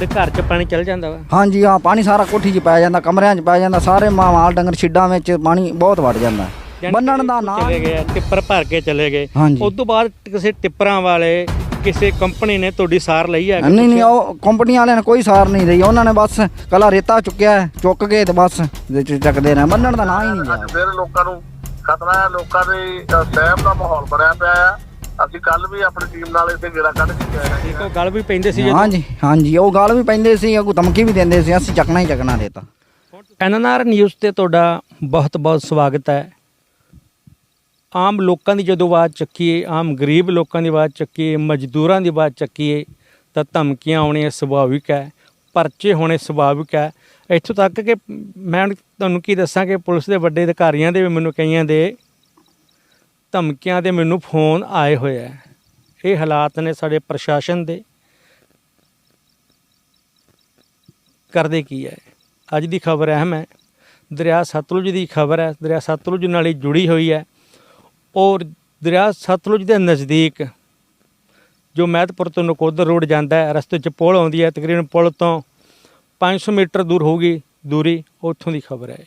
ਤੁਹਾਡੇ ਘਰ 'ਚ ਪਾਣੀ ਚੱਲ ਜਾਂਦਾ ਵਾ? ਹਾਂਜੀ ਹਾਂ ਪਾਣੀ ਸਾਰਾ ਕੋਠੀ 'ਚ ਪੈ ਜਾਂਦਾ ਕਮਰਿਆਂ 'ਚ ਪੈ ਜਾਂਦਾ ਸਾਰੇ ਮਾ- ਮਾਲ ਡੰਗਰ ਛਿੱਡਾਂ ਵਿੱਚ ਪਾਣੀ ਬਹੁਤ ਵੜ ਜਾਂਦਾ। ਬੰਨਣ ਦਾ ਨਾਂ ਚਲੇ ਗਏ ਆ, ਟਿੱਪਰ ਭਰ ਕੇ ਚਲੇ ਗਏ। ਹਾਂਜੀ। ਉਸ ਤੋਂ ਬਾਅਦ ਕਿਸੇ ਟਿੱਪਰਾਂ ਵਾਲੇ ਕਿਸੇ ਕੰਪਨੀ ਨੇ ਤੁਹਾਡੀ ਸਾਰ ਲਈ ਹੈ ਨਹੀਂ ਨਹੀਂ ਉਹ ਕੰਪਨੀ ਵਾਲਿਆਂ ਨੇ ਕੋਈ ਸਾਰ ਨਹੀਂ ਰਹੀ ਉਹਨਾਂ ਨੇ ਬਸ ਕਲਾ ਰੇਤਾ ਚੁੱਕਿਆ ਹੈ, ਚੁੱਕ ਕੇ ਤੇ ਬਸ ਵਿੱਚ ਚੱਕਦੇ ਨੇ ਬੰਨਣ ਦਾ ਨਾਂ ਹੀ ਨਹੀਂ ਅੱਜ ਫਿਰ ਲੋਕਾਂ ਨੂੰ ਖਤਰਾ ਹੈ ਲੋਕਾਂ ਦੇ ਅ, ਸਹਿਮ ਦਾ ਮਾਹੌਲ ਬਣਿਆ ਪਿਆ ਆ। ਅਸੀਂ ਕੱਲ ਵੀ ਆਪਣੀ ਟੀਮ ਨਾਲ ਇੱਥੇ ਗੇੜਾ ਕੱਢ ਕੇ ਗਏ ਹਾਂ ਦੇਖੋ ਗੱਲ ਵੀ ਪੈਂਦੇ ਸੀ ਜਦੋਂ ਹਾਂਜੀ ਹਾਂਜੀ ਉਹ ਗੱਲ ਵੀ ਪੈਂਦੇ ਸੀ ਅੱਗੋਂ ਧਮਕੀ ਵੀ ਦਿੰਦੇ ਸੀ ਅਸੀਂ ਚੱਕਣਾ ਹੀ ਚੱਕਣਾ ਰੇਤਾ ਐਨਐਨਆਰ ਨਿਊਜ਼ ਤੇ ਤੁਹਾਡਾ ਬਹੁਤ ਬਹੁਤ ਸਵਾਗਤ ਹੈ। ਆਮ ਲੋਕਾਂ ਦੀ ਜਦੋਂ ਆਵਾਜ਼ ਚੱਕੀਏ ਆਮ ਗਰੀਬ ਲੋਕਾਂ ਦੀ ਆਵਾਜ਼ ਚੱਕੀਏ ਮਜ਼ਦੂਰਾਂ ਦੀ ਆਵਾਜ਼ ਚੱਕੀਏ ਤਾਂ ਧਮਕੀਆਂ ਆਉਣੀਆਂ ਸੁਭਾਵਿਕ ਹੈ ਪਰਚੇ ਹੋਣੇ ਸੁਭਾਵਿਕ ਹੈ। ਇੱਥੋਂ ਤੱਕ ਕਿ ਮੈਂ ਹੁਣ ਤੁਹਾਨੂੰ ਕੀ ਦੱਸਾਂ ਕਿ ਪੁਲਿਸ ਦੇ ਵੱਡੇ ਅਧਿਕਾਰੀਆਂ ਦੇ ਵੀ ਮੈਨੂੰ ਕਈਆਂ ਦੇ ਧਮਕੀਆਂ ਦੇ ਮੈਨੂੰ ਫੋਨ ਆਏ ਹੋਏ ਹੈ ਇਹ ਹਾਲਾਤ ਨੇ ਸਾਡੇ ਪ੍ਰਸ਼ਾਸਨ ਦੇ। ਕਰਦੇ ਕੀ ਹੈ ਅੱਜ ਦੀ ਖਬਰ ਅਹਿਮ ਹੈ। ਦਰਿਆ ਸਤਲੁਜ ਦੀ ਖਬਰ ਹੈ। ਦਰਿਆ ਸਤਲੁਜ ਨਾਲ ਹੀ ਜੁੜੀ ਹੋਈ ਹੈ। ਔਰ ਦਰਿਆ ਸਤਲੁਜ ਦੇ ਨਜ਼ਦੀਕ ਜੋ ਮਹਿਤਪੁਰ ਤੋਂ ਨਕੋਦਰ ਰੋਡ ਜਾਂਦਾ ਹੈ, ਰਸਤੇ 'ਚ ਪੁਲ ਆਉਂਦੀ ਹੈ। ਤਕਰੀਬਨ ਪੁਲ ਤੋਂ 500 ਮੀਟਰ ਦੂਰ ਹੋਊਗੀ ਦੂਰੀ। ਉੱਥੋਂ ਦੀ ਖਬਰ ਹੈ।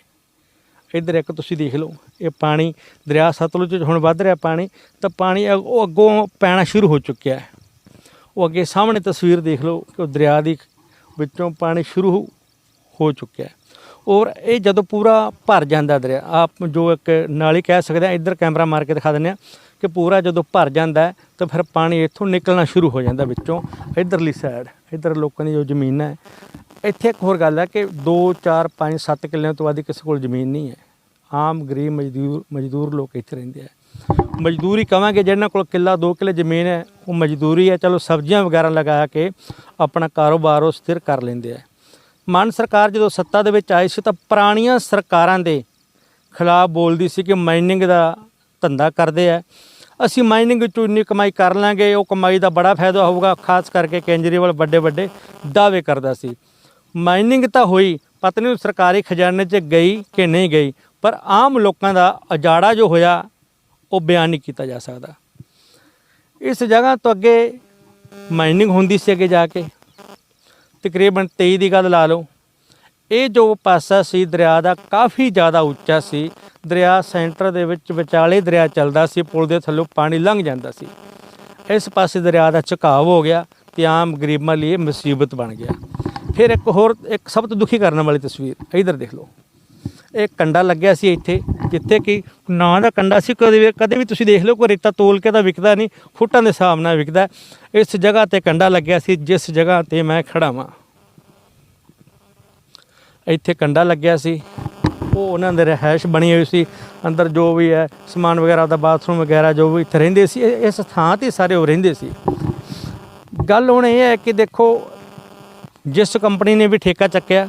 ਇੱਧਰ ਇੱਕ ਤੁਸੀਂ ਦੇਖ ਲਓ, ਇਹ ਪਾਣੀ ਦਰਿਆ ਸਤਲੁਜ ਹੁਣ ਵੱਧ ਰਿਹਾ ਪਾਣੀ, ਤਾਂ ਪਾਣੀ ਅੱਗ- ਉਹ ਅੱਗੋਂ ਪੈਣਾ ਸ਼ੁਰੂ ਹੋ ਚੁੱਕਿਆ ਹੈ। ਉਹ ਅੱਗੇ ਸਾਹਮਣੇ ਤਸਵੀਰ ਦੇਖ ਲਓ ਕਿ ਉਹ ਦਰਿਆ ਦੀ ਵਿੱਚੋਂ ਪਾਣੀ ਸ਼ੁਰੂ ਹੋ- ਚੁੱਕਿਆ ਹੈ। ਔਰ ਇਹ ਜਦੋਂ ਪੂਰਾ ਭਰ ਜਾਂਦਾ ਦਰਿਆ, ਆਪ ਜੋ ਇੱਕ ਨਾਲੀ ਕਹਿ ਸਕਦੇ ਆ ਇੱਧਰ ਕੈਮਰਾ ਮਾਰ ਕੇ ਦਿਖਾ ਦਿੰਦੇ ਆ ਕਿ ਪੂਰਾ ਜਦੋਂ ਭਰ ਜਾਂਦਾ ਤਾਂ ਫਿਰ ਪਾਣੀ ਇੱਥੋਂ ਨਿਕਲਣਾ ਸ਼ੁਰੂ ਹੋ ਜਾਂਦਾ ਵਿੱਚੋਂ, ਇੱਧਰਲੀ ਸਾਈਡ ਇੱਧਰ ਲੋਕਾਂ ਦੀ ਜੋ ਜ਼ਮੀਨ ਹੈ ਇੱਥੇ ਇੱਕ ਹੋਰ ਗੱਲ ਹੈ ਕਿ 2 4 5 7 ਕਿੱਲਿਆਂ ਤੋਂ ਵੱਧ ਕਿਸੇ ਕੋਲ ਜ਼ਮੀਨ ਨਹੀਂ ਹੈ। ਆਮ ਗਰੀਬ ਮਜ਼ਦੂਰ ਮਜ਼ਦੂਰ ਲੋਕ ਇੱਥੇ ਰਹਿੰਦੇ ਆ। ਮਜ਼ਦੂਰੀ ਕਵਾਂਗੇ ਜਿਹਨਾਂ ਕੋਲ ਕਿੱਲਾ 2 ਕਿੱਲੇ ਜ਼ਮੀਨ ਹੈ, ਉਹ ਮਜ਼ਦੂਰੀ ਹੈ। ਚਲੋ ਸਬਜ਼ੀਆਂ ਵਗੈਰਾ ਲਗਾ ਕੇ ਆਪਣਾ ਕਾਰੋਬਾਰ ਉਹ ਸਥਿਰ ਕਰ ਲੈਂਦੇ ਆ। ਮਾਨ ਸਰਕਾਰ ਜਦੋਂ ਸੱਤਾ ਦੇ ਵਿੱਚ ਆਈ ਸੀ ਤਾਂ ਪੁਰਾਣੀਆਂ ਸਰਕਾਰਾਂ ਦੇ ਖਿਲਾਫ ਬੋਲਦੀ ਸੀ ਕਿ ਮਾਈਨਿੰਗ ਦਾ ਧੰਦਾ ਕਰਦੇ ਆ। ਅਸੀਂ ਮਾਈਨਿੰਗ ਵਿੱਚੋਂ ਇੰਨੀ ਕਮਾਈ ਕਰ ਲਾਂਗੇ, ਉਹ ਕਮਾਈ ਦਾ ਬੜਾ ਫਾਇਦਾ ਹੋਊਗਾ। ਖਾਸ ਕਰਕੇ ਕੇਂਜਰੀਵਾਲ ਵੱਡੇ ਵੱਡੇ ਦਾਅਵੇ ਕਰਦਾ ਸੀ। ਮਾਈਨਿੰਗ ਤਾਂ ਹੋਈ ਪਤਾ ਨਹੀਂ ਸਰਕਾਰੀ ਖਜ਼ਾਨੇ 'ਚ ਗਈ ਕਿ ਨਹੀਂ ਗਈ, ਪਰ ਆਮ ਲੋਕਾਂ ਦਾ ਉਜਾੜਾ ਜੋ ਹੋਇਆ, ਉਹ ਬਿਆਨ ਨਹੀਂ ਕੀਤਾ ਜਾ ਸਕਦਾ। ਇਸ ਜਗ੍ਹਾ ਤੋਂ ਅੱਗੇ ਮਾਈਨਿੰਗ ਹੁੰਦੀ ਸੀ ਅੱਗੇ ਜਾ ਕੇ। ਤਕਰੀਬਨ 23 ਦੀ ਗੱਲ ਲਾ ਲਓ। ਇਹ ਜੋ ਪਾਸਾ ਸੀ, ਦਰਿਆ ਦਾ ਕਾਫੀ ਜ਼ਿਆਦਾ ਉੱਚਾ ਸੀ। ਦਰਿਆ ਸੈਂਟਰ ਦੇ ਵਿੱਚ ਵਿਚਾਲੇ ਦਰਿਆ ਚੱਲਦਾ ਸੀ, ਪੁਲ ਦੇ ਥੱਲੋਂ ਪਾਣੀ ਲੰਘ ਜਾਂਦਾ ਸੀ। ਇਸ ਪਾਸੇ ਦਰਿਆ ਦਾ ਝੁਕਾਅ ਹੋ ਗਿਆ ਤੇ ਆਮ ਗਰੀਬਾਂ ਲਈ ਇਹ ਮੁਸੀਬਤ ਬਣ ਗਿਆ। ਫਿਰ ਇੱਕ ਹੋਰ, ਇੱਕ ਸਭ ਤੋਂ ਦੁਖੀ ਕਰਨ ਵਾਲੀ ਤਸਵੀਰ, ਇਧਰ ਦੇਖ ਲਓ। ਇਹ ਕੰਡਾ ਲੱਗਿਆ ਸੀ ਇੱਥੇ, ਜਿੱਥੇ ਕਿ ਨਾਂ ਦਾ ਕੰਡਾ ਸੀ, ਕਦੇ ਕਦੇ ਵੀ ਤੁਸੀਂ ਦੇਖ ਲਓ, ਕੋਈ ਰੇਤਾ ਤੋਲ ਕੇ ਤਾਂ ਵਿਕਦਾ ਨਹੀਂ, ਫੁੱਟਾਂ ਦੇ ਹਿਸਾਬ ਨਾਲ ਵਿਕਦਾ। ਇਸ ਜਗ੍ਹਾ ਤੇ ਕੰਡਾ ਲੱਗਿਆ ਸੀ, ਜਿਸ ਜਗ੍ਹਾ ਤੇ ਮੈਂ ਖੜਾ ਵਾਂ। ਇੱਥੇ ਕੰਡਾ ਲੱਗਿਆ ਸੀ। ਉਹ ਉਹਨਾਂ ਦੇ ਰਹਿائش ਬਣੀ ਹੋਈ ਸੀ। ਅੰਦਰ ਜੋ ਵੀ ਹੈ, ਸਮਾਨ ਵਗੈਰਾ ਦਾ ਬਾਥਰੂਮ ਵਗੈਰਾ, ਜੋ ਵੀ ਇੱਥੇ ਰਹਿੰਦੇ ਸੀ ਇਸ ਥਾਂ ਤੇ ਸਾਰੇ ਉਹ ਰਹਿੰਦੇ ਸੀ। ਗੱਲ ਹੁਣ ਇਹ ਹੈ ਕਿ ਦੇਖੋ ਜਿਸ ਕੰਪਨੀ ਨੇ ਵੀ ਠੇਕਾ ਚੱਕਿਆ,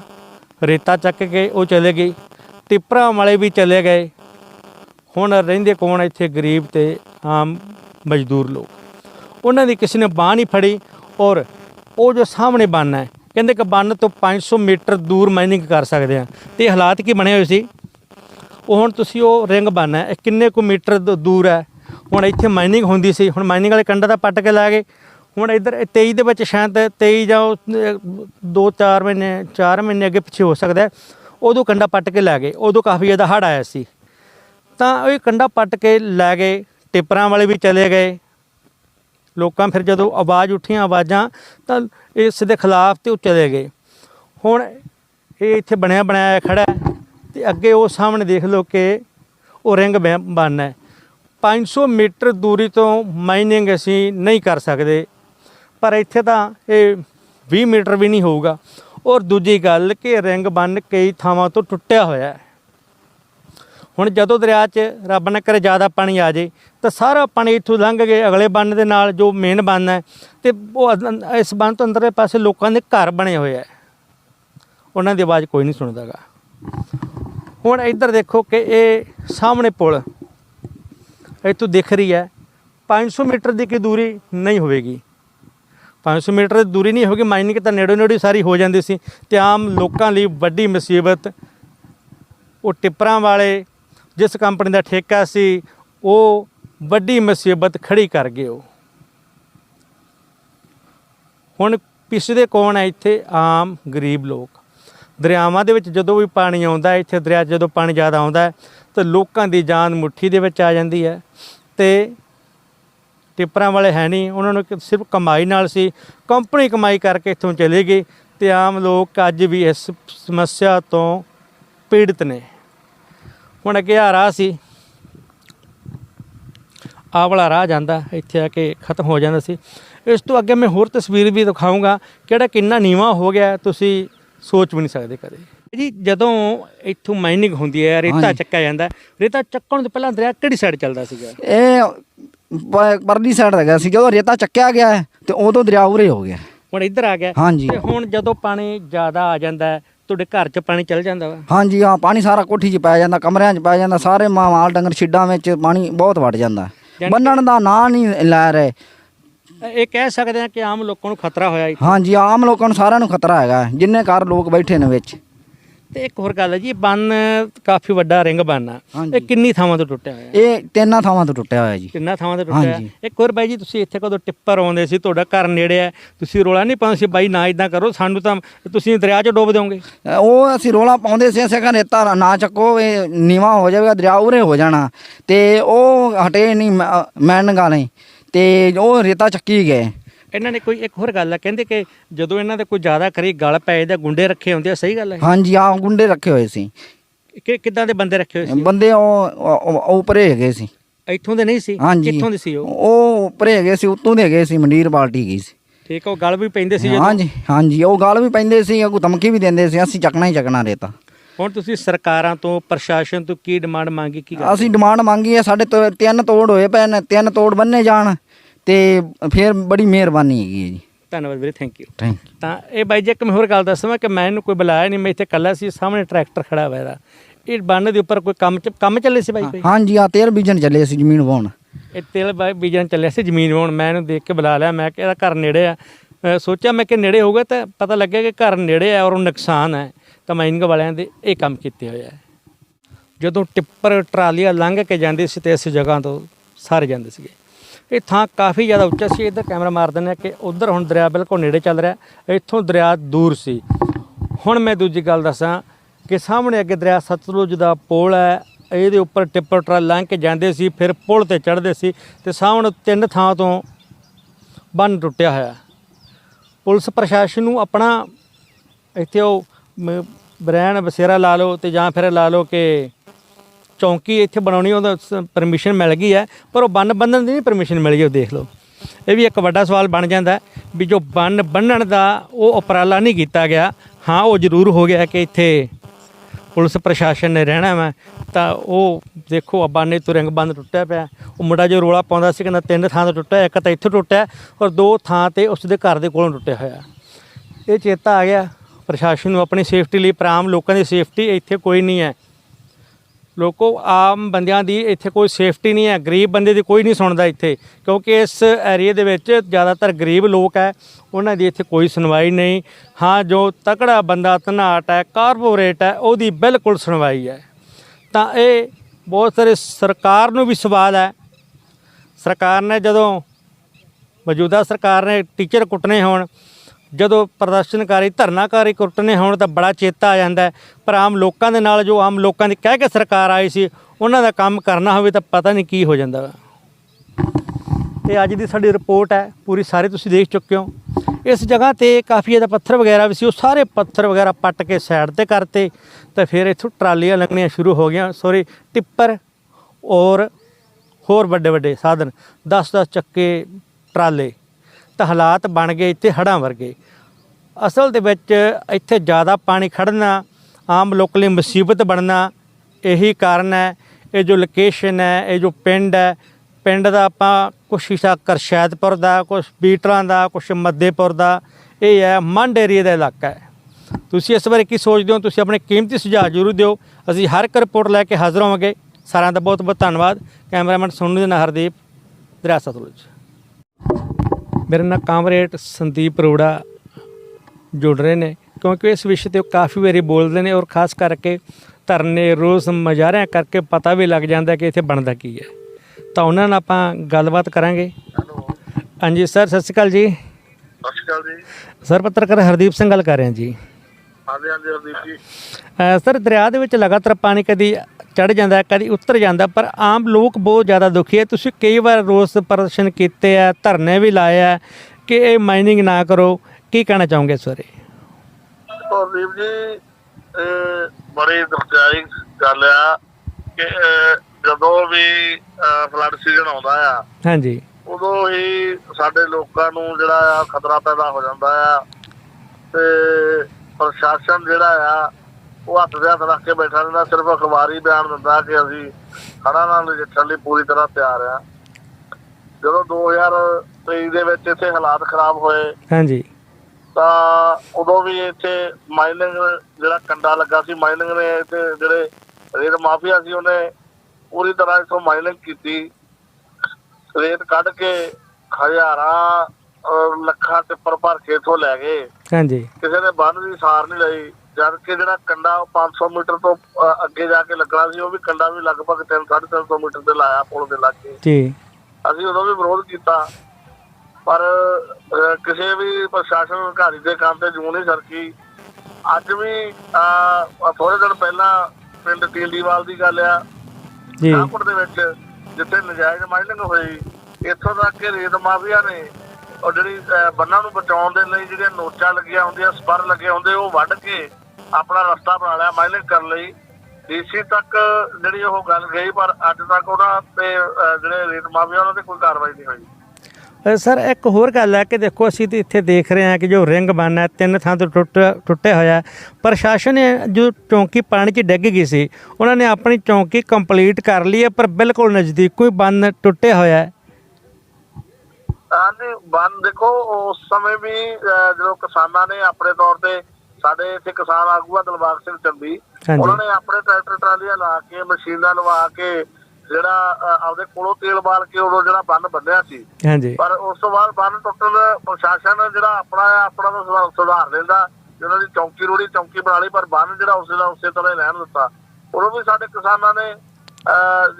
ਰੇਤਾ ਚੱਕ ਕੇ ਉਹ ਚਲੇ ਗਈ ਟਿੱਪਰਾਂ ਵਾਲੇ ਵੀ ਚਲੇ ਗਏ। ਹੁਣ ਰਹਿੰਦੇ ਕੌਣ ਇੱਥੇ ਗਰੀਬ ਤੇ ਆਮ ਮਜ਼ਦੂਰ ਲੋਕ? ਉਹਨਾਂ ਦੀ ਕਿਸੇ ਨੇ ਬਾਹ ਨਹੀਂ ਫੜੀ ਔਰ ਉਹ ਜੋ ਸਾਹਮਣੇ ਬੰਨ ਹੈ, ਕਹਿੰਦੇ ਕਿ ਬੰਨ ਤੋਂ 500 ਮੀਟਰ ਦੂਰ ਮਾਈਨਿੰਗ ਕਰ ਸਕਦੇ ਆ ਤੇ ਹਾਲਾਤ ਕੀ ਬਣੇ ਹੋਏ ਸੀ? ਉਹ ਹੁਣ ਤੁਸੀਂ ਉਹ ਰਿੰਗ ਬੰਨ ਹੈ, ਇਹ ਕਿੰਨੇ ਕੁ ਮੀਟਰ ਦੂਰ ਹੈ? ਹੁਣ ਇੱਥੇ ਮਾਈਨਿੰਗ ਹੁੰਦੀ ਸੀ, ਹੁਣ ਮਾਈਨਿੰਗ ਵਾਲੇ ਕੰਡਾ ਦਾ ਪੱਟ ਕੇ ਲਾ ਗਏ। ਹੁਣ ਇੱਧਰ 23 ਦੇ ਵਿੱਚ ਸ਼ਾਇਦ 23 ਜਾਂ 2-4 ਮਹੀਨੇ 4 ਮਹੀਨੇ ਅੱਗੇ ਪਿੱਛੇ ਹੋ ਸਕਦਾ ਉਦੋਂ ਕੰਡਾ ਪੱਟ ਕੇ ਲੈ ਗਏ। ਉਦੋਂ ਕਾਫੀ ਜ਼ਿਆਦਾ ਹੜ੍ਹ ਆਇਆ ਸੀ। ਤਾਂ ਉਹ ਕੰਡਾ ਪੱਟ ਕੇ ਲੈ ਗਏ। ਟਿੱਪਰਾਂ ਵਾਲੇ ਵੀ ਚਲੇ ਗਏ। ਲੋਕਾਂ ਫਿਰ ਜਦੋਂ ਆਵਾਜ਼ ਉੱਠੀਆਂ ਆਵਾਜ਼ਾਂ, ਤਾਂ ਇਸ ਦੇ ਖਿਲਾਫ ਤੇ ਉਹ ਚਲੇ ਗਏ। ਹੁਣ ਇਹ ਇੱਥੇ ਬਣਿਆ ਬਣਾਇਆ ਖੜਾ ਹੈ ਤੇ ਅੱਗੇ ਉਹ ਸਾਹਮਣੇ ਦੇਖ ਲਓ ਕਿ ਉਹ ਰਿੰਗ ਬਣਨਾ ਬੰਨ ਹੈ 500 ਮੀਟਰ ਦੂਰੀ ਤੋਂ ਮਾਈਨਿੰਗ ਅਸੀਂ ਨਹੀਂ ਕਰ ਸਕਦੇ। ਪਰ ਇੱਥੇ ਤਾਂ ਇਹ 20 ਮੀਟਰ ਵੀ ਨਹੀਂ ਹੋਊਗਾ। ਔਰ ਦੂਜੀ ਗੱਲ ਕਿ ਰਿੰਗ ਬੰਨ ਕਈ ਥਾਵਾਂ ਤੋਂ ਟੁੱਟਿਆ ਹੋਇਆ ਹੈ। ਹੁਣ ਜਦੋਂ ਦਰਿਆ 'ਚ ਰੱਬ ਨਾ ਕਰੇ ਜ਼ਿਆਦਾ ਪਾਣੀ ਆ ਜੇ, ਤਾਂ ਸਾਰਾ ਪਾਣੀ ਇੱਥੋਂ ਲੰਘ ਕੇ ਅਗਲੇ ਬੰਨ ਦੇ ਨਾਲ ਜੋ ਮੇਨ ਬੰਨ ਹੈ, ਤੇ ਉਹ ਇਸ ਬੰਨ ਤੋਂ ਅੰਦਰਲੇ ਪਾਸੇ ਲੋਕਾਂ ਦੇ ਘਰ ਬਣੇ ਹੋਏ ਆ ਉਹਨਾਂ ਦੀ ਆਵਾਜ਼ ਕੋਈ ਨਹੀਂ ਸੁਣਦਾਗਾ। ਹੁਣ ਇੱਧਰ ਦੇਖੋ ਕਿ ਇਹ ਸਾਹਮਣੇ ਪੁਲ ਇੱਥੋਂ ਦਿਖ ਰਹੀ ਹੈ। 500 ਮੀਟਰ ਦੀ ਕੀ ਦੂਰੀ ਨਹੀਂ ਹੋਵੇਗੀ। 500 ਮੀਟਰ ਦੀ ਦੂਰੀ ਨਹੀਂ ਹੋਗੀ ਮਾਈਨਿੰਗ ਤਾਂ ਨੇੜੇ ਨੇੜੇ ਸਾਰੀ ਹੋ ਜਾਂਦੀ ਸੀ। ਤੇ ਆਮ ਲੋਕਾਂ ਲਈ ਵੱਡੀ ਮੁਸੀਬਤ, ਉਹ ਟਿੱਪਰਾਂ ਵਾਲੇ ਜਿਸ ਕੰਪਨੀ ਦਾ ਠੇਕਾ ਸੀ, ਉਹ ਵੱਡੀ ਮੁਸੀਬਤ ਖੜੀ ਕਰ ਗਏ ਉਹ। ਹੁਣ ਪਿਸਦੇ ਕੌਣ ਹੈ ਇੱਥੇ? ਆਮ ਗਰੀਬ ਲੋਕ। ਦਰਿਆਵਾਂ ਦੇ ਵਿੱਚ ਜਦੋਂ ਵੀ ਪਾਣੀ ਆਉਂਦਾ ਇੱਥੇ ਦਰਿਆ ਜਦੋਂ ਪਾਣੀ ਜ਼ਿਆਦਾ ਆਉਂਦਾ ਤਾਂ ਲੋਕਾਂ ਦੀ ਜਾਨ ਮੁੱਠੀ ਦੇ ਵਿੱਚ ਆ ਜਾਂਦੀ ਹੈ। ਤੇ ਟਿੱਪਰਾਂ ਵਾਲੇ ਹੈ ਨਹੀਂ ਉਹਨਾਂ ਨੂੰ ਇੱਕ ਸਿਰਫ ਕਮਾਈ ਨਾਲ ਸੀ ਕੰਪਨੀ ਕਮਾਈ ਕਰਕੇ ਇੱਥੋਂ ਚਲੇ ਗਏ ਤੇ ਆਮ ਲੋਕ ਅੱਜ ਵੀ ਇਸ ਸਮੱਸਿਆ ਤੋਂ ਪੀੜਤ ਨੇ। ਹੁਣ ਅੱਗੇ ਆ ਰਾਹ ਸੀ ਆਹ ਵਾਲਾ ਰਾਹ ਜਾਂਦਾ ਇੱਥੇ ਆ ਕੇ ਖਤਮ ਹੋ ਜਾਂਦਾ ਸੀ। ਇਸ ਤੋਂ ਅੱਗੇ ਮੈਂ ਹੋਰ ਤਸਵੀਰ ਵੀ ਦਿਖਾਊਂਗਾ ਕਿਹੜਾ ਕਿੰਨਾ ਨੀਵਾ ਹੋ ਗਿਆ ਤੁਸੀਂ ਸੋਚ ਵੀ ਨਹੀਂ ਸਕਦੇ ਕਦੇ। ਜੀ ਜਦੋਂ ਇੱਥੋਂ ਮਾਈਨਿੰਗ ਹੁੰਦੀ ਹੈ ਰੇਤਾ। ਚੱਕਿਆ ਜਾਂਦਾ ਰੇਤਾ ਚੱਕਣ ਤੋਂ ਪਹਿਲਾਂ ਦਰਿਆ ਕਿਹੜੀ ਸਾਈਡ ਚੱਲਦਾ ਸੀਗਾ? ਇਹ ਪਰਲੀ ਸਾਈਡ ਹੈਗਾ ਸੀ ਜਦੋਂ ਰੇਤਾ ਚੱਕਿਆ ਗਿਆ ਹੈ, ਤੇ ਉਦੋਂ ਦਰਿਆ ਉਰੇ ਹੋ ਗਿਆ। ਹੁਣ ਇੱਧਰ ਆ ਗਿਆ। ਹਾਂਜੀ। ਤੇ ਹੁਣ ਜਦੋਂ ਪਾਣੀ ਜ਼ਿਆਦਾ ਆ ਜਾਂਦਾ ਹੈ, ਤੁਹਾਡੇ ਘਰ 'ਚ ਪਾਣੀ ਚੱਲ ਜਾਂਦਾ ਵਾ? ਹਾਂਜੀ ਹਾਂ ਪਾਣੀ ਸਾਰਾ ਕੋਠੀ 'ਚ ਪੈ ਜਾਂਦਾ ਕਮਰਿਆਂ 'ਚ ਪੈ ਜਾਂਦਾ ਸਾਰੇ ਮਾਂ ਮਾਲ ਡੰਗਰ ਛਿੱਡਾਂ ਵਿੱਚ ਪਾਣੀ ਬਹੁਤ ਵੜ ਜਾਂਦਾ। ਬੰਨਣ ਦਾ ਨਾਂ ਨਹੀਂ ਲੈ ਰਹੇ। ਇਹ ਕਹਿ ਸਕਦੇ ਆ ਕਿ ਆਮ ਲੋਕਾਂ ਨੂੰ ਖਤਰਾ ਹੋਇਆ ਹਾਂਜੀ ਆਮ ਲੋਕਾਂ ਨੂੰ ਸਾਰਿਆਂ ਨੂੰ ਖਤਰਾ ਹੈਗਾ ਹੈ, ਜਿੰਨੇ ਘਰ ਲੋਕ ਬੈਠੇ ਨੇ ਵਿੱਚ। ਤੇ ਇੱਕ ਹੋਰ ਗੱਲ ਹੈ ਜੀ ਬੰਨ ਕਾਫੀ ਵੱਡਾ ਰਿੰਗ ਬੰਨ ਆ। ਇਹ ਕਿੰਨੀ ਥਾਵਾਂ ਤੋਂ ਟੁੱਟਿਆ ਹੋਇਆ? ਇਹ ਤਿੰਨਾਂ ਥਾਵਾਂ ਤੋਂ ਟੁੱਟਿਆ ਹੋਇਆ ਜੀ। ਕਿੰਨਾ ਥਾਵਾਂ ਤੋਂ ਟੁੱਟਿਆ। ਇੱਕ ਹੋਰ ਬਾਈ ਜੀ ਤੁਸੀਂ ਇੱਥੇ ਕਦੋਂ ਟਿੱਪਰ ਆਉਂਦੇ ਸੀ ਤੁਹਾਡਾ ਘਰ ਨੇੜੇ ਹੈ ਤੁਸੀਂ ਰੋਲਾ ਨਹੀਂ ਪਾਉਂਦੇ ਸੀ ਬਾਈ ਨਾ ਇਦਾਂ ਕਰੋ ਸਾਨੂੰ ਤਾਂ ਤੁਸੀਂ ਦਰਿਆ 'ਚ ਡੋਬ ਦਿਓਗੇ। ਉਹ ਅਸੀਂ ਰੋਲਾ ਪਾਉਂਦੇ ਸੀ ਅਸੀਂ ਕਹਿੰਦੇ ਰੇਤਾ ਨਾ ਚੱਕੋ ਇਹ ਨੀਵਾ ਹੋ ਜਾਵੇਗਾ ਦਰਿਆ ਉਰੇ ਹੋ ਜਾਣਾ। ਤੇ ਉਹ ਹਟੇ ਨਹੀਂ ਮੈਨ ਗਾਲੇ ਤੇ ਉਹ ਰੇਤਾ ਚੱਕੀ ਗਏ। ਇਹਨਾਂ ਨੇ ਕੋਈ ਇੱਕ ਹੋਰ ਗੱਲ ਹੈ ਕਹਿੰਦੇ ਕਿ ਜਦੋਂ ਇਹਨਾਂ ਦੇ ਕੋਈ ਜ਼ਿਆਦਾ ਕਰੀ ਗਲ ਪੈ ਜਾਂਦੇ ਗੁੰਡੇ ਰੱਖੇ ਹੁੰਦੇ ਆ ਸਹੀ ਗੱਲ ਹੈ ਹਾਂਜੀ ਆ ਗੁੰਡੇ ਰੱਖੇ ਹੋਏ ਸੀ। ਕਿ ਕਿੱਦਾਂ ਦੇ ਬੰਦੇ ਰੱਖੇ ਹੋਏ ਸੀ? ਬੰਦੇ ਉਹ ਉਹ- ਉਹ ਉੱਪਰੇ ਹੈਗੇ ਸੀ। ਇੱਥੋਂ ਦੇ ਨਹੀਂ ਸੀ? ਹਾਂਜੀ। ਕਿੱਥੋਂ ਦੇ ਸੀ ਉਹ? ਉਹ ਉੱਪਰੇ ਹੈਗੇ ਸੀ ਉੱਤੋਂ ਦੇ ਹੈਗੇ ਸੀ ਮੰਡੀਰ ਬਾਲਟੀ ਗਈ ਸੀ। ਠੀਕ ਆ, ਉਹ ਗਲ ਵੀ ਪੈਂਦੇ ਸੀ ਜਦੋਂ? ਹਾਂਜੀ ਹਾਂਜੀ ਉਹ ਗਾਲ ਵੀ ਪੈਂਦੇ ਸੀ ਉਹ ਧਮਕੀ ਵੀ ਦਿੰਦੇ ਸੀ ਅਸੀਂ ਚੱਕਣਾ ਹੀ ਚੱਕਣਾ ਰੇਤਾ। ਹੁਣ ਤੁਸੀਂ ਸਰਕਾਰਾਂ ਤੋਂ ਪ੍ਰਸ਼ਾਸਨ ਤੋਂ ਕੀ ਡਿਮਾਂਡ ਮੰਗੀ ਕੀ ਗੱਲ? ਅਸੀਂ ਡਿਮਾਂਡ ਮੰਗੀ ਹੈ ਸਾਡੇ ਤੋਂ ਤਿੰਨ ਤੋੜ ਹੋਏ ਪਏ ਨੇ ਤਿੰਨ ਤੋੜ ਬੰਨੇ ਜਾਣ। ਤੇ ਫਿਰ ਬੜੀ ਮਿਹਰਬਾਨੀ ਹੈਗੀ ਹੈ ਜੀ। ਧੰਨਵਾਦ ਵੀਰੇ ਥੈਂਕ ਯੂ ਥੈਂਕ ਯੂ ਤਾਂ ਇਹ ਬਾਈ ਜੀ ਇੱਕ ਮੈਂ ਹੋਰ ਗੱਲ ਦੱਸਵਾਂ ਕਿ ਮੈਂ ਇਹਨੂੰ ਕੋਈ ਬੁਲਾਇਆ ਨਹੀਂ ਮੈਂ ਇੱਥੇ ਇਕੱਲਾ ਸੀ ਸਾਹਮਣੇ ਟਰੈਕਟਰ ਖੜਾ ਹੋਇਆ ਇਹਦਾ। ਇਹ ਬੰਨ ਦੇ ਉੱਪਰ ਕੋਈ ਕੰਮ ਕੰਮ ਚੱਲੇ ਸੀ ਬਾਈ ਕੋਈ? ਹਾਂਜੀ ਆ ਤੇਲ ਬੀਜਣ ਚੱਲੇ ਸੀ ਜ਼ਮੀਨ ਵਾਹੁਣ। ਇਹ ਤੇਲ ਬਾਈ ਬੀਜਣ ਚੱਲਿਆ ਸੀ ਜ਼ਮੀਨ ਵਾਹੁਣ। ਮੈਂ ਇਹਨੂੰ ਦੇਖ ਕੇ ਬੁਲਾ ਲਿਆ ਮੈਂ ਕਿ ਇਹਦਾ ਘਰ ਨੇੜੇ ਆ। ਸੋਚਿਆ ਮੈਂ ਕਿ ਨੇੜੇ ਹੋਊਗਾ ਤਾਂ ਪਤਾ ਲੱਗਿਆ ਕਿ ਘਰ ਨੇੜੇ ਆ ਔਰ ਉਹ ਨੁਕਸਾਨ ਹੈ। ਤਾਂ ਮਾਈਨਿੰਗ ਵਾਲਿਆਂ ਦੇ ਇਹ ਕੰਮ ਕੀਤੇ ਹੋਇਆ ਹੈ ਜਦੋਂ ਟਿੱਪਰ ਟਰਾਲੀਆਂ ਲੰਘ ਕੇ ਜਾਂਦੇ ਸੀ ਤੇ ਇਸ ਜਗ੍ਹਾ ਤੋਂ ਸਾਰੇ ਜਾਂਦੇ ਸੀਗੇ। ਇਹ ਥਾਂ ਕਾਫੀ ਜ਼ਿਆਦਾ ਉੱਚਾ ਸੀ। ਇੱਧਰ ਕੈਮਰਾ ਮਾਰ ਦਿੰਦੇ ਆ ਕਿ ਉਧਰ ਹੁਣ ਦਰਿਆ ਬਿਲਕੁਲ ਨੇੜੇ ਚੱਲ ਰਿਹਾ ਇੱਥੋਂ ਦਰਿਆ ਦੂਰ ਸੀ। ਹੁਣ ਮੈਂ ਦੂਜੀ ਗੱਲ ਦੱਸਾਂ ਕਿ ਸਾਹਮਣੇ ਅੱਗੇ ਦਰਿਆ ਸਤਲੁਜ ਦਾ ਪੁਲ ਹੈ। ਇਹਦੇ ਉੱਪਰ ਟਿੱਪਰ ਟਰਾਲ ਲੰਘ ਕੇ ਜਾਂਦੇ ਸੀ, ਫਿਰ ਪੁਲ ਤੇ ਚੜ੍ਹਦੇ ਸੀ ਤੇ ਸਾਹਮਣੇ ਤਿੰਨ ਥਾਂ ਤੋਂ ਬੰਨ ਟੁੱਟਿਆ ਹੋਇਆ ਪੁਲਿਸ ਪ੍ਰਸ਼ਾਸਨ ਨੂੰ ਆਪਣਾ ਇੱਥੇ ਉਹ ਮ- ਬਰੈਣ ਬਸੇਰਾ ਲਾ ਲਓ ਤੇ ਜਾਂ ਫਿਰ ਲਾ ਲਓ ਕਿ ਚੌਂਕੀ ਇੱਥੇ ਬਣਾਉਣੀ, ਉਹਦਾ ਪਰਮਿਸ਼ਨ ਮਿਲ ਗਈ ਹੈ, ਪਰ ਉਹ ਬੰਨ ਬੰਨਣ ਦੀ ਨਹੀਂ ਪਰਮਿਸ਼ਨ ਮਿਲ ਗਈ ਉਹ ਦੇਖ ਲਓ। ਇਹ ਵੀ ਇੱਕ ਵੱਡਾ ਸਵਾਲ ਬਣ ਜਾਂਦਾ ਵੀ ਜੋ ਬੰਨ ਬੰਨਣ ਦਾ ਉਹ ਉਪਰਾਲਾ ਨਹੀਂ ਕੀਤਾ ਗਿਆ, ਹਾਂ, ਉਹ ਜ਼ਰੂਰ ਹੋ ਗਿਆ ਕਿ ਇੱਥੇ ਪੁਲਿਸ ਪ੍ਰਸ਼ਾਸਨ ਨੇ ਰਹਿਣਾ ਵਾ, ਤਾਂ ਉਹ ਦੇਖੋ, ਆ ਬਾਨੇ ਤੋਂ ਰੰਗ ਬੰਦ ਟੁੱਟਿਆ ਪਿਆ। ਉਹ ਮੁੰਡਾ ਜੋ ਰੋਲਾ ਪਾਉਂਦਾ ਸੀ, ਕਹਿੰਦਾ ਤਿੰਨ ਥਾਂ ਤੋਂ ਟੁੱਟਿਆ, ਇੱਕ ਤਾਂ ਇੱਥੋਂ ਟੁੱਟਿਆ ਔਰ ਦੋ ਥਾਂ ਤੇ ਉਸ ਦੇ ਘਰ ਦੇ ਕੋਲੋਂ ਟੁੱਟਿਆ ਹੋਇਆ। ਇਹ ਚੇਤਾ ਆ ਗਿਆ। ਪ੍ਰਸ਼ਾਸਨ ਨੂੰ ਆਪਣੀ ਸੇਫਟੀ ਲਈ, ਪਰ ਆਮ ਲੋਕਾਂ ਦੀ ਸੇਫਟੀ ਇੱਥੇ ਕੋਈ ਨਹੀਂ ਹੈ। ਲੋਕੋ, ਆਮ ਬੰਦਿਆਂ ਦੀ ਇੱਥੇ ਕੋਈ ਸੇਫਟੀ ਨਹੀਂ ਹੈ, ਗਰੀਬ ਬੰਦੇ ਦੀ ਕੋਈ ਨਹੀਂ ਸੁਣਦਾ ਇੱਥੇ, ਕਿਉਂਕਿ ਇਸ ਏਰੀਏ ਦੇ ਵਿੱਚ ਜ਼ਿਆਦਾਤਰ ਗਰੀਬ ਲੋਕ ਹੈ, ਉਹਨਾਂ ਦੀ ਇੱਥੇ ਕੋਈ ਸੁਣਵਾਈ ਨਹੀਂ। ਹਾਂ, ਜੋ ਤਕੜਾ ਬੰਦਾ ਧਨਾਟ ਹੈ ਕਾਰਪੋਰੇਟ ਹੈ, ਉਹਦੀ ਬਿਲਕੁਲ ਸੁਣਵਾਈ ਹੈ। ਤਾਂ ਇਹ ਬਹੁਤ ਸਾਰੇ ਸਰਕਾਰ ਨੂੰ ਵੀ ਸਵਾਲ ਹੈ। ਸਰਕਾਰ ਨੇ ਜਦੋਂ ਮੌਜੂਦਾ ਸਰਕਾਰ ਨੇ ਟੀਚਰ ਕੁੱਟਨੇ ਹੋਣ ਜਦੋਂ ਪ੍ਰਦਰਸ਼ਨਕਾਰੀ ਧਰਨਾਕਾਰੀ ਕੁੱਟਨੇ ਹੋਣ ਤਾਂ ਬੜਾ ਚੇਤਾ ਆ ਜਾਂਦਾ ਪਰ ਆਮ ਲੋਕਾਂ ਦੇ ਨਾਲ ਜੋ ਆਮ ਲੋਕਾਂ ਦੀ ਕਹਿ ਕੇ ਸਰਕਾਰ ਆਈ ਸੀ, ਉਹਨਾਂ ਦਾ ਕੰਮ ਕਰਨਾ ਹੋਵੇ ਤਾਂ ਪਤਾ ਨਹੀਂ ਕੀ ਹੋ ਜਾਂਦਾ। ਵਾ ਇਹ ਅੱਜ ਦੀ ਸਾਡੀ ਰਿਪੋਰਟ ਹੈ, ਪੂਰੀ ਸਾਰੇ ਤੁਸੀਂ ਦੇਖ ਚੁੱਕੇ ਹੋ। ਇਸ ਜਗ੍ਹਾ ਤੇ ਕਾਫੀ ਜ਼ਿਆਦਾ ਪੱਥਰ ਵਗੈਰਾ ਵੀ ਸੀ, ਉਹ ਸਾਰੇ ਪੱਥਰ ਵਗੈਰਾ ਪੱਟ ਕੇ ਸਾਈਡ ਤੇ ਕਰਤੇ ਤਾਂ ਫਿਰ ਇੱਥੋਂ ਟਰਾਲੀਆਂ ਲੰਘਣੀਆਂ ਸ਼ੁਰੂ ਹੋ ਗਈਆਂ। ਸੌਰੀ ਟਿੱਪਰ ਔਰ ਹੋਰ ਵੱਡੇ ਵੱਡੇ ਸਾਧਨ 10-10 ਚੱਕੇ ਟਰਾਲੇ। ਤਾਂ ਹਾਲਾਤ ਬਣ ਗਏ ਇੱਥੇ ਹੜ੍ਹਾਂ ਵਰਗੇ। ਅਸਲ ਦੇ ਵਿੱਚ ਇੱਥੇ ਜ਼ਿਆਦਾ ਪਾਣੀ ਖੜਨਾ ਆਮ ਲੋਕਾਂ ਲਈ ਮੁਸੀਬਤ ਬਣਨਾ, ਇਹੀ ਕਾਰਨ ਹੈ। ਇਹ ਜੋ ਲੋਕੇਸ਼ਨ ਹੈ, ਇਹ ਜੋ ਪਿੰਡ ਹੈ, ਪਿੰਡ ਦਾ ਆਪਾਂ ਕੁਛ ਹਿੱਸਾ ਕਰਸ਼ੈਦਪੁਰ ਦਾ, ਕੁਛ ਬੀਟਲਾਂ ਦਾ, ਕੁਛ ਮੱਦੇਪੁਰ ਦਾ, ਇਹ ਹੈ ਮੰਡ ਏਰੀਆ ਦਾ ਇਲਾਕਾ ਹੈ। ਤੁਸੀਂ ਇਸ ਬਾਰੇ ਕੀ ਸੋਚਦੇ ਹੋ? ਤੁਸੀਂ ਆਪਣੇ ਕੀਮਤੀ ਸੁਝਾਅ ਜ਼ਰੂਰ ਦਿਓ। ਅਸੀਂ ਹਰ ਇੱਕ ਰਿਪੋਰਟ ਲੈ ਕੇ ਹਾਜ਼ਰ ਹੋਵਾਂਗੇ। ਸਾਰਿਆਂ ਦਾ ਬਹੁਤ ਬਹੁਤ ਧੰਨਵਾਦ। ਕੈਮਰਾਮੈਨ ਸੋਨੂ ਦੇ ਨਾਲ ਹਰਦੀਪ ਦਰਿਆ ਸਤਲੁਜ ਮੇਰੇ ਨਾਲ ਕਾਮਰੇਟ ਸੰਦੀਪ ਅਰੋੜਾ ਜੁੜ ਰਹੇ ਨੇ ਕਿਉਂਕਿ ਇਸ ਵਿਸ਼ੇ ਤੇ ਉਹ ਕਾਫੀ ਵਾਰੀ ਬੋਲਦੇ ਨੇ ਔਰ ਖਾਸ ਕਰਕੇ ਧਰਨੇ ਰੋਜ਼ ਮਜ਼ਾਰਿਆਂ ਕਰਕੇ ਪਤਾ ਵੀ ਲੱਗ ਜਾਂਦਾ ਕਿ ਇੱਥੇ ਬਣਦਾ ਕੀ ਹੈ। ਤਾਂ ਉਹਨਾਂ ਨਾਲ ਆਪਾਂ ਗੱਲਬਾਤ ਕਰਾਂਗੇ। ਹਾਂਜੀ ਸਰ ਸਤਿ ਸ਼੍ਰੀ ਅਕਾਲ ਜੀ। ਸਤਿ ਸ਼੍ਰੀ ਅਕਾਲ ਜੀ। ਸਰ ਪੱਤਰਕਾਰ ਹਰਦੀਪ ਸਿੰਘ ਗੱਲ ਕਰ ਰਿਹਾ ਜੀ। ਹਾਂਜੀ ਹਾਂਜੀ ਹਰਦੀਪ ਜੀ। ਅ, ਸਰ ਦਰਿਆ ਦੇ ਵਿੱਚ ਲਗਾਤਾਰ ਪਾਣੀ ਕਦੀ ਚੜ ਜਾਂਦਾ ਕਦੀ ਉਤਰ ਜਾਂਦਾ ਪਰ ਆਮ ਲੋਕ ਬਹੁਤ ਜ਼ਿਆਦਾ ਦੁਖੀ ਹੈ। ਤੁਸੀਂ ਕਈ ਵਾਰ ਰੋਸ ਪ੍ਰਦਰਸ਼ਨ ਕੀਤੇ ਆ ਧਰਨੇ ਵੀ ਲਾਏ ਆ ਕਿ ਇਹ ਮਾਈਨਿੰਗ ਨਾ ਕਰੋ। ਕੀ ਕਹਿਣਾ ਚਾਹੋਗੇ ਇਸ ਬਾਰੇ? ਹਰਦੀਪ ਜੀ ਬੜੀ ਦੁਖਦਾਈ ਗੱਲ ਆ ਕਿ ਜਦੋਂ ਵੀ ਫਲੱਡ ਸੀਜ਼ਨ ਆਉਂਦਾ ਆ ਹਾਂਜੀ। ਉਦੋਂ ਹੀ ਸਾਡੇ ਲੋਕਾਂ ਨੂੰ ਜਿਹੜਾ ਆ ਖਤਰਾ ਪੈਦਾ ਹੋ ਜਾਂਦਾ ਆ। ਤੇ ਪ੍ਰਸ਼ਾਸਨ ਜਿਹੜਾ ਆ ਉਹ ਹੱਥ ਦੇ ਹੱਥ ਰੱਖ ਕੇ ਬੈਠਾ ਰਹਿੰਦਾ ਸਿਰਫ ਅਖਬਾਰੀ ਬਿਆਨ ਦਿੰਦਾ ਕਿ ਅਸੀਂ ਹੜ੍ਹਾਂ ਨਾਲ ਨਜਿੱਠਣ ਲਈ ਪੂਰੀ ਤਰ੍ਹਾਂ ਤਿਆਰ ਆ। ਜਦੋਂ 2023 ਦੇ ਵਿੱਚ ਇੱਥੇ ਹਾਲਾਤ ਖਰਾਬ ਹੋਏ ਹਾਂਜੀ। ਤਾਂ ਉਦੋਂ ਵੀ ਇੱਥੇ ਮਾਈਨਿੰਗ ਜਿਹੜਾ ਕੰਡਾ ਲੱਗਾ ਸੀ ਮਾਈਨਿੰਗ ਨੇ ਇੱਥੇ ਜਿਹੜੇ ਰੇਤ ਮਾਫੀਆ ਸੀ ਉਹਨੇ ਪੂਰੀ ਤਰ੍ਹਾਂ ਇਥੋਂ ਮਾਈਨਿੰਗ ਕੀਤੀ। ਰੇਤ ਕੱਢ ਕੇ ਹਜ਼ਾਰਾਂ ਅਹ ਲੱਖਾਂ ਟਿੱਪਰ ਭਰ ਕੇ ਇਥੋਂ ਲੈ ਗਏ। ਹਾਂਜੀ। ਕਿਸੇ ਨੇ ਬੰਨ ਦੀ ਸਾਰ ਨਹੀਂ ਲਈ। ਜਦ ਕਿ ਜਿਹੜਾ ਕੰਡਾ ਉਹ 500 ਮੀਟਰ ਤੋਂ ਅਹ, ਅੱਗੇ ਜਾ ਕੇ ਲੱਗਣਾ ਸੀ ਉਹ ਵੀ ਕੰਡਾ ਵੀ ਲਗਭਗ 3 350 ਮੀਟਰ ਤੇ ਲਾਇਆ ਪੁਲ ਦੇ ਲਾਗੇ। ਜੀ। ਅਸੀਂ ਉਦੋਂ ਵੀ ਵਿਰੋਧ ਕੀਤਾ। ਪਰ ਅਹ, ਕਿਸੇ ਵੀ ਪ੍ਰਸ਼ਾਸਨ ਅਧਿਕਾਰੀ ਦੇ ਕੰਮ ਤੇ ਜੂ ਨਹੀਂ ਸਰਕੀ। ਅੱਜ ਵੀ ਅਹ, ਥੋੜੇ ਦਿਨ ਪਹਿਲਾਂ ਪਿੰਡ ਟੀਂਡੀਵਾਲ ਦੀ ਗੱਲ ਆ। ਜੀ। ਸ਼ਾਹਪੁਰ ਦੇ ਵਿੱਚ ਜਿੱਥੇ ਨਜਾਇਜ਼ ਮਾਈਨਿੰਗ ਹੋਈ ਇੱਥੋਂ ਤੱਕ ਕਿ ਰੇਤ ਮਾਫੀਆ ਨੇ ਉਹ ਜਿਹੜੀ ਬੰਨਾਂ ਨੂੰ ਬਚਾਉਣ ਦੇ ਲਈ ਜਿਹੜੀਆਂ ਨੋਚਾਂ ਲੱਗੀਆਂ ਹੁੰਦੀਆਂ, ਸਪਰ ਲੱਗੇ ਹੁੰਦੇ, ਉਹ ਵੱਢ ਕੇ ਆਪਣਾ ਰਸਤਾ ਬਣਾ ਲਿਆ ਮਾਈਨਿੰਗ ਕਰਨ ਲਈ। ਡੀਸੀ ਤੱਕ ਜਿਹੜੀ ਉਹ ਗੱਲ ਗਈ, ਪਰ ਅੱਜ ਤੱਕ ਉਹਨਾਂ ਤੇ ਜਿਹੜੇ ਰੇਤ ਮਾਫੀਆ, ਉਹਨਾਂ ਤੇ ਕੋਈ ਕਾਰਵਾਈ ਨਹੀਂ ਹੋਈ। ਸਰ, ਇੱਕ ਹੋਰ ਗੱਲ ਹੈ ਕਿ ਦੇਖੋ, ਅਸੀਂ ਤੇ ਇੱਥੇ ਦੇਖ ਰਹੇ ਹਾਂ ਕਿ ਜੋ ਰਿੰਗ ਬਣ ਹੈ, ਤਿੰਨ ਥਾਂ ਤੋਂ ਟੁੱਟ ਟੁੱਟਿਆ ਹੋਇਆ ਪ੍ਰਸ਼ਾਸਨ ਨੇ ਜੋ ਚੌਂਕੀ ਪਾਣੀ 'ਚ ਡਿੱਗ ਗਈ ਸੀ, ਉਹਨਾਂ ਨੇ ਆਪਣੀ ਚੌਂਕੀ ਕੰਪਲੀਟ ਕਰ ਲਈ ਹੈ, ਪਰ ਬਿਲਕੁਲ ਨਜ਼ਦੀਕ ਕੋਈ ਬੰਨ ਟੁੱਟਿਆ ਹੋਇਆ ਹੈ ਹਾਂਜੀ ਬੰਨ ਦੇਖੋ ਉਸ ਸਮੇਂ ਵੀ ਜਦੋਂ ਕਿਸਾਨਾਂ ਨੇ ਆਪਣੇ ਤੌਰ ਤੇ ਸਾਡੇ ਇੱਥੇ ਕਿਸਾਨ ਆਗੂਆ ਦਿਲਬਾਗ ਸਿੰਘ ਹਾਂਜੀ। ਉਹਨਾਂ ਨੇ ਆਪਣੇ ਟਰੈਕਟਰ ਟਰਾਲੀਆਂ ਲਾ ਕੇ ਮਸ਼ੀਨਾਂ ਲਵਾ ਕੇ ਜਿਹੜਾ ਆਪਦੇ ਕੋਲੋਂ ਤੇਲ ਬਾਲ ਕੇ ਉਦੋਂ ਜਿਹੜਾ ਬੰਨ ਬੰਨਿਆ ਸੀ। ਹਾਂਜੀ। ਪਰ ਉਸ ਤੋਂ ਬਾਅਦ ਬੰਨ ਟੁੱਟਣ ਪ੍ਰਸ਼ਾਸਨ ਜਿਹੜਾ ਆਪਣਾ ਆਪਣਾ ਸੁਧਾ- ਸੁਧਾਰ ਲੈਂਦਾ। ਉਹਨਾਂ ਦੀ ਚੌਂਕੀ ਰੋੜੀ ਚੌਂਕੀ ਬਣਾ ਲਈ ਪਰ ਬੰਨ ਜਿਹੜਾ ਉਸੇ ਦਾ ਉਸੇ ਤਰ੍ਹਾਂ ਹੀ ਰਹਿਣ ਦਿੱਤਾ। ਉਦੋਂ ਵੀ ਸਾਡੇ ਕਿਸਾਨਾਂ ਨੇ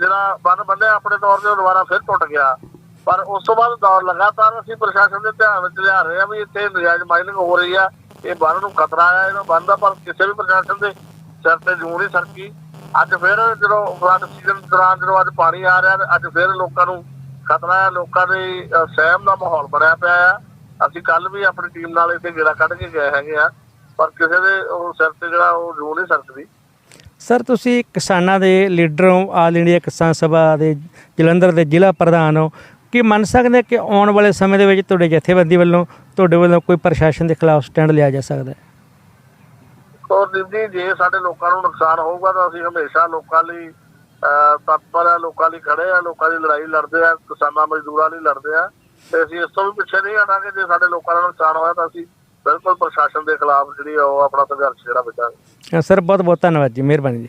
ਜਿਹੜਾ ਬੰਨ ਬੰਨਿਆ ਆਪਣੇ ਤੌਰ ਤੇ ਉਹ ਦੁਬਾਰਾ ਫਿਰ ਟੁੱਟ ਗਿਆ। ਪਰ ਉਸ ਤੋਂ ਬਾਅਦ ਦੌਰ ਲਗਾਤਾਰ ਅਸੀਂ ਪ੍ਰਸ਼ਾਸਨ ਦੇ ਧਿਆਨ ਵਿੱਚ ਲਿਆ ਰਹੇ ਹਾਂ ਵੀ ਇੱਥੇ ਨਜਾਇਜ਼ ਮਾਈਨਿੰਗ ਹੋ ਰਹੀ ਆ। ਇਹ ਬੰਨ ਨੂੰ ਖਤਰਾ ਆ ਇਹਨਾਂ ਬੰਨ ਦਾ ਪਰ ਕਿਸੇ ਵੀ ਪ੍ਰਸ਼ਾਸਨ ਦੇ ਸਿਰ ਤੇ ਜੂੰ ਨਹੀਂ ਸਰਕੀ। ਅੱਜ ਫਿਰ ਜਦੋਂ ਫਲੱਡ ਸੀਜ਼ਨ ਦੌਰਾਨ ਜਦੋਂ ਅੱਜ ਪਾਣੀ ਆ ਰਿਹਾ ਅੱਜ ਫਿਰ ਲੋਕਾਂ ਨੂੰ ਖਤਰਾ ਹੈ ਲੋਕਾਂ ਦੇ ਸਹਿਮ ਦਾ ਮਾਹੌਲ ਬਣਿਆ ਪਿਆ ਆ। ਅਸੀਂ ਕੱਲ ਵੀ ਆਪਣੀ ਟੀਮ ਨਾਲ ਇੱਥੇ ਗੇੜਾ ਕੱਢ ਕੇ ਗਏ ਹੈਗੇ ਆ, ਪਰ ਕਿਸੇ ਦੇ ਉਹ ਸਿਰ ਤੇ ਜਿਹੜਾ ਉਹ ਜੂੰ ਨਹੀਂ ਸਰਕਦੀ। ਸਰ, ਤੁਸੀਂ ਕਿਸਾਨਾਂ ਦੇ ਲੀਡਰ ਹੋ ਆਲ ਇੰਡੀਆ ਕਿਸਾਨ ਸਭਾ ਦੇ ਜਲੰਧਰ ਦੇ ਜ਼ਿਲ੍ਹਾ ਪ੍ਰਧਾਨ ਹੋ। ਕੀ ਮੰਨ ਸਕਦੇ ਕਿ ਆਉਣ ਵਾਲੇ ਸਮੇਂ ਦੇ ਵਿੱਚ ਤੁਹਾਡੇ ਜਥੇਬੰਦੀ ਵੱਲੋਂ ਤੁਹਾਡੇ ਵੱਲੋਂ ਕੋਈ ਪ੍ਰਸ਼ਾਸਨ ਦੇ ਖਿਲਾਫ ਸਟੈਂਡ ਲਿਆ ਜਾ ਸਕਦਾ ਹੈ? ਔਰ ਦੀਦੀ ਜੇ ਸਾਡੇ ਲੋਕਾਂ ਨੂੰ ਨੁਕਸਾਨ ਹੋਊਗਾ ਤਾਂ ਅਸੀਂ ਹਮੇਸ਼ਾ ਲੋਕਾਂ ਲਈ ਤਤਪਰ ਆ ਲੋਕਾਂ ਲਈ ਖੜੇ ਆ ਲੋਕਾਂ ਦੀ ਲੜਾਈ ਲੜਦੇ ਆ ਕਿਸਾਨਾਂ ਮਜ਼ਦੂਰਾਂ ਲਈ ਲੜਦੇ ਆ। ਤੇ ਅਸੀਂ ਇਸ ਤੋਂ ਵੀ ਪਿੱਛੇ ਨਹੀਂ ਹਟਾਂਗੇ ਜੇ ਸਾਡੇ ਲੋਕਾਂ ਦਾ ਨੁਕਸਾਨ ਹੋਇਆ ਤਾਂ ਅਸੀਂ ਬਿਲਕੁਲ ਪ੍ਰਸ਼ਾਸਨ ਦੇ ਖਿਲਾਫ ਜਿਹੜੀ ਉਹ ਆਪਣਾ ਸੰਘਰਸ਼ ਜਿਹੜਾ ਵਿਚਾਰਾਂਗੇ ਅ, ਸਰ ਬਹੁਤ ਬਹੁਤ ਧੰਨਵਾਦ ਜੀ ਮਿਹਰਬਾਨੀ ਜੀ।